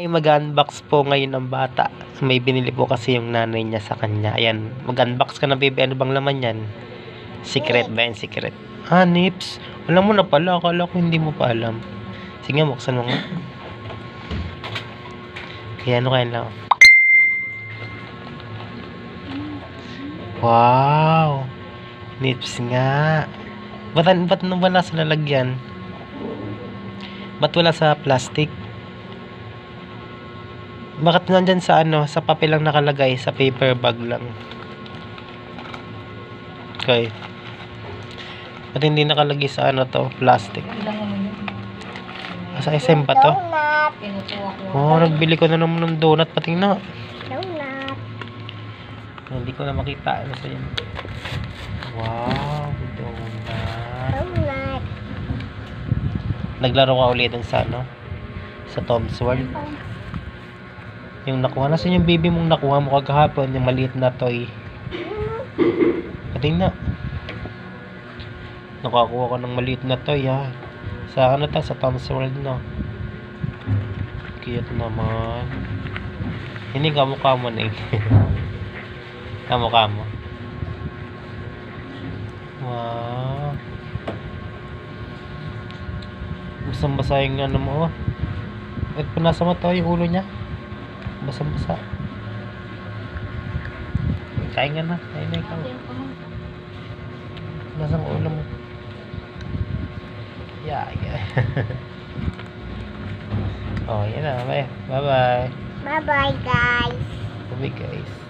Ay mag-unbox po ngayon ng bata. May binili po kasi yung nanay niya sa kanya. Ayan, mag-unbox ka na baby. Ano bang laman yan? Secret ba yan? Secret. Ah, nips. Alam mo na pala. Akala ko hindi mo pa alam. Sige, buksan mo nga. Kaya ano kaya lang. Wow! Nips nga. Ba't, ba't nung wala sa lalagyan? Ba't wala sa plastic? Bakit nandyan sa ano, sa papel lang nakalagay, sa paper bag lang? Okay. Ba't hindi nakalagay sa ano to, plastic? Sa SM ba to? Oh, nagbili ko na naman ng donut, pating na. Donut. Hindi ko na makita. Ano sa yun? Wow, donut. Donut. Naglaro ka ulit sa ano? Sa Tom's World. Yung nakuha. Nasaan yung baby mong nakuha mo kagahapon? Yung maliit na toy. Pating na. Nakakuha ko ng maliit na toy ha. Sa ano ta? Sa Tom's World no. Cute naman. Hindi kamukha mo na Kamukha mo. Wow. Basang basa yung ano mo. oh. At punasa mo to yung ulo niya. Basang basa. Kain ka na. Kain na ikaw. Basang ulo mo. Yeah, yeah. oh, yan na. Bye. Bye-bye. Bye-bye, guys. Bye, guys.